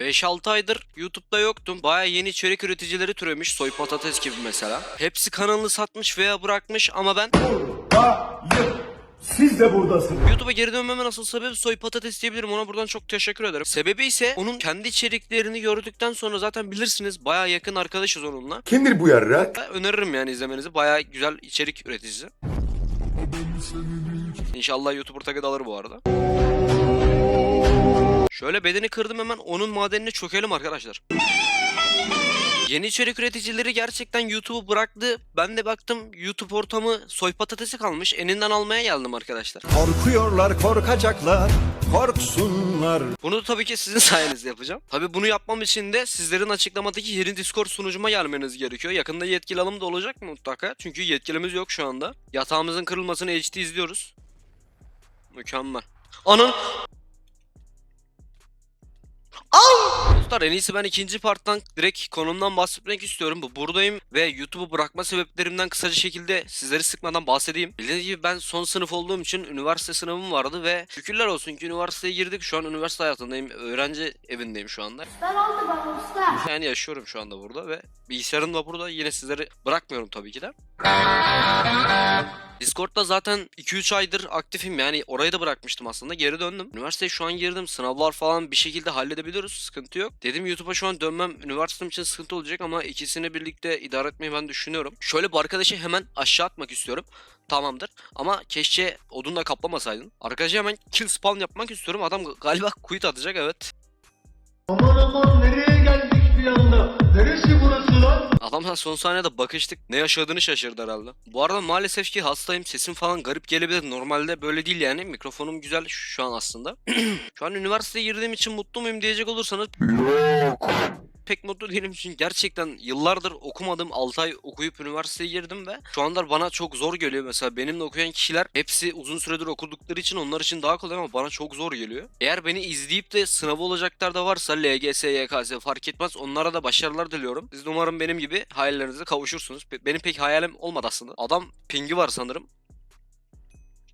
5-6 aydır YouTube'da yoktum. Baya yeni içerik üreticileri türemiş. Soy patates gibi mesela. Hepsi kanalını satmış veya bırakmış ama ben Hayır. Siz de buradasınız. YouTube'a geri dönmemin asıl sebebi soy patates diyebilirim. Ona buradan çok teşekkür ederim. Sebebi ise onun kendi içeriklerini gördükten sonra zaten bilirsiniz. Baya yakın arkadaşız onunla. Kimdir bu yarrak? Öneririm yani izlemenizi. Baya güzel içerik üreticisi. İnşallah YouTuber tagı alır bu arada. Şöyle bedeni kırdım hemen onun madenini çökelim arkadaşlar. Yeni içerik üreticileri gerçekten YouTube'u bıraktı. Ben de baktım YouTube ortamı soy patatesi kalmış. Eninden almaya geldim arkadaşlar. Korkuyorlar korkacaklar korksunlar. Bunu da tabii ki sizin sayenizde yapacağım. Tabii bunu yapmam için de sizlerin açıklamadaki yerin Discord sunucuma gelmeniz gerekiyor. Yakında yetkili alım da olacak mutlaka? Çünkü yetkilimiz yok şu anda. Yatağımızın kırılmasını HD izliyoruz. Mükemmel. Anın... Dostlar en iyisi ben ikinci parttan direkt konumdan bahsetmek istiyorum. Bu buradayım ve YouTube'u bırakma sebeplerimden kısaca şekilde sizleri sıkmadan bahsedeyim. Bildiğiniz gibi ben son sınıf olduğum için üniversite sınavım vardı ve şükürler olsun ki üniversiteye girdik. Şu an üniversite hayatındayım. Öğrenci evindeyim şu anda. Ben oldu bana usta. Yani yaşıyorum şu anda burada ve bilgisayarım da burada. Yine sizleri bırakmıyorum tabii ki de. Discord'da zaten 2-3 aydır aktifim yani orayı da bırakmıştım aslında geri döndüm. Üniversiteye şu an girdim sınavlar falan bir şekilde halledebiliyoruz sıkıntı yok. Dedim YouTube'a şu an dönmem üniversitem için sıkıntı olacak ama ikisini birlikte idare etmeyi ben düşünüyorum. Şöyle bir arkadaşı hemen aşağı atmak istiyorum. Tamamdır ama keşke odunla kaplamasaydın. Arkadaşa hemen kill spawn yapmak istiyorum. Adam galiba quit atacak evet. Aman aman nereye anda? Neresi burası lan? Adamla son sahnede bakıştık. Ne yaşadığını şaşırdı herhalde. Bu arada maalesef ki hastayım. Sesim falan garip gelebilir. Normalde böyle değil yani. Mikrofonum güzel şu an aslında. şu an üniversiteye girdiğim için mutlu muyum diyecek olursanız pek mutlu değilim çünkü gerçekten yıllardır okumadım 6 ay okuyup üniversiteye girdim ve şu anda bana çok zor geliyor mesela benimle okuyan kişiler hepsi uzun süredir okudukları için onlar için daha kolay ama bana çok zor geliyor. Eğer beni izleyip de sınavı olacaklar da varsa LGS, YKS fark etmez onlara da başarılar diliyorum. Siz de umarım benim gibi hayallerinize kavuşursunuz. Be- Benim pek hayalim olmadı aslında. Adam pingi var sanırım.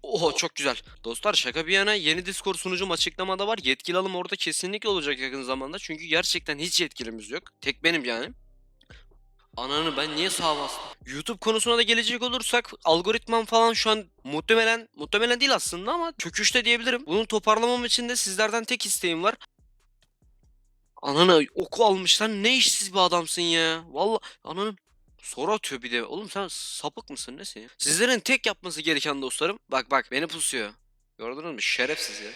Oho çok güzel. Dostlar şaka bir yana yeni Discord sunucum açıklamada var. Yetkili alım orada kesinlikle olacak yakın zamanda. Çünkü gerçekten hiç yetkilimiz yok. Tek benim yani. Ananı ben niye sağa bastım? YouTube konusuna da gelecek olursak algoritmam falan şu an muhtemelen muhtemelen değil aslında ama çöküşte diyebilirim. Bunu toparlamam için de sizlerden tek isteğim var. Ananı oku almışlar ne işsiz bir adamsın ya. Vallahi ananı soru atıyor bir de. Oğlum sen sapık mısın nesin ya? Sizlerin tek yapması gereken dostlarım. Bak bak beni pusuyor. Gördünüz mü? Şerefsiz ya.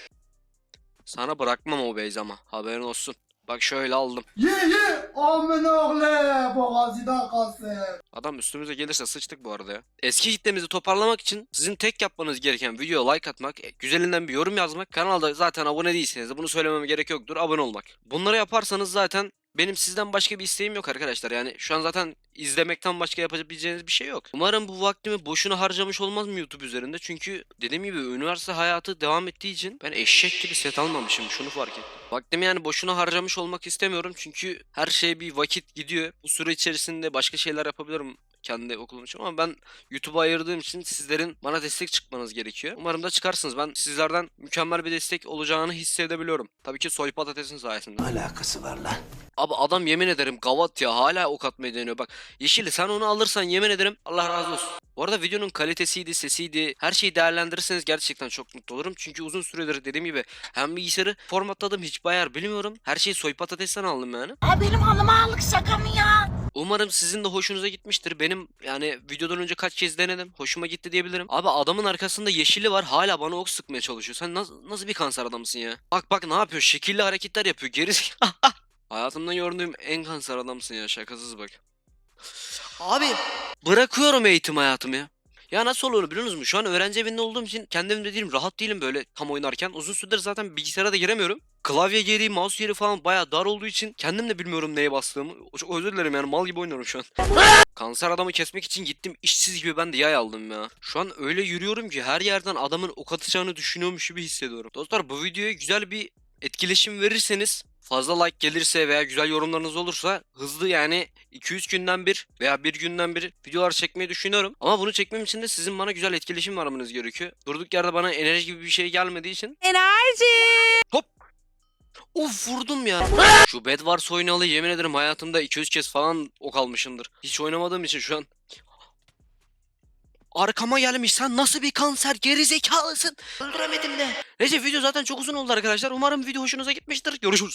Sana bırakmam o beyz ama haberin olsun. Bak şöyle aldım. Ye ye aman oğlu boğazıdan kalsın. Adam üstümüze gelirse sıçtık bu arada ya. Eski kitlemizi toparlamak için sizin tek yapmanız gereken videoya like atmak, e, güzelinden bir yorum yazmak, kanalda zaten abone değilseniz de bunu söylememe gerek yoktur, abone olmak. Bunları yaparsanız zaten benim sizden başka bir isteğim yok arkadaşlar. Yani şu an zaten izlemekten başka yapabileceğiniz bir şey yok. Umarım bu vaktimi boşuna harcamış olmaz mı YouTube üzerinde? Çünkü dediğim gibi üniversite hayatı devam ettiği için ben eşek gibi set almamışım. Şunu fark ettim. Vaktimi yani boşuna harcamış olmak istemiyorum. Çünkü her şey bir vakit gidiyor. Bu süre içerisinde başka şeyler yapabilirim kendi okulum için ama ben YouTube'a ayırdığım için sizlerin bana destek çıkmanız gerekiyor. Umarım da çıkarsınız. Ben sizlerden mükemmel bir destek olacağını hissedebiliyorum. Tabii ki soy patatesin sayesinde. Alakası var lan. Abi adam yemin ederim gavat ya hala ok atmayı deniyor. Bak Yeşili sen onu alırsan yemin ederim Allah razı olsun. Bu arada videonun kalitesiydi, sesiydi. Her şeyi değerlendirirseniz gerçekten çok mutlu olurum. Çünkü uzun süredir dediğim gibi hem bilgisayarı formatladım hiç bayar bilmiyorum. Her şeyi soy patatesten aldım yani. Aa benim hanıma aldık şaka mı ya? Umarım sizin de hoşunuza gitmiştir. Benim yani videodan önce kaç kez denedim. Hoşuma gitti diyebilirim. Abi adamın arkasında yeşili var. Hala bana ok sıkmaya çalışıyor. Sen nasıl, nasıl bir kanser adamsın ya? Bak bak ne yapıyor? Şekilli hareketler yapıyor. Geri Hayatımda gördüğüm en kanser adamsın ya. Şakasız bak. Abi bırakıyorum eğitim hayatımı ya. Ya nasıl olur biliyor musunuz? Şu an öğrenci evinde olduğum için kendi evimde değilim. Rahat değilim böyle tam oynarken. Uzun süredir zaten bilgisayara da giremiyorum. Klavye yeri, mouse yeri falan bayağı dar olduğu için kendim de bilmiyorum neye bastığımı. Çok özür dilerim yani mal gibi oynuyorum şu an. Kanser adamı kesmek için gittim işsiz gibi ben de yay aldım ya. Şu an öyle yürüyorum ki her yerden adamın ok atacağını düşünüyormuş gibi hissediyorum. Dostlar bu videoya güzel bir etkileşim verirseniz fazla like gelirse veya güzel yorumlarınız olursa hızlı yani 200 günden bir veya bir günden bir videolar çekmeyi düşünüyorum. Ama bunu çekmem için de sizin bana güzel etkileşim vermeniz gerekiyor. Durduk yerde bana enerji gibi bir şey gelmediği için Enerji. hop Of vurdum ya. Şu Bed Wars oynalı yemin ederim hayatımda 200 kez falan ok almışımdır. Hiç oynamadığım için şu an. Arkama gelmiş sen nasıl bir kanser gerizekalısın. Öldüremedim de. Neyse video zaten çok uzun oldu arkadaşlar. Umarım video hoşunuza gitmiştir. Görüşürüz.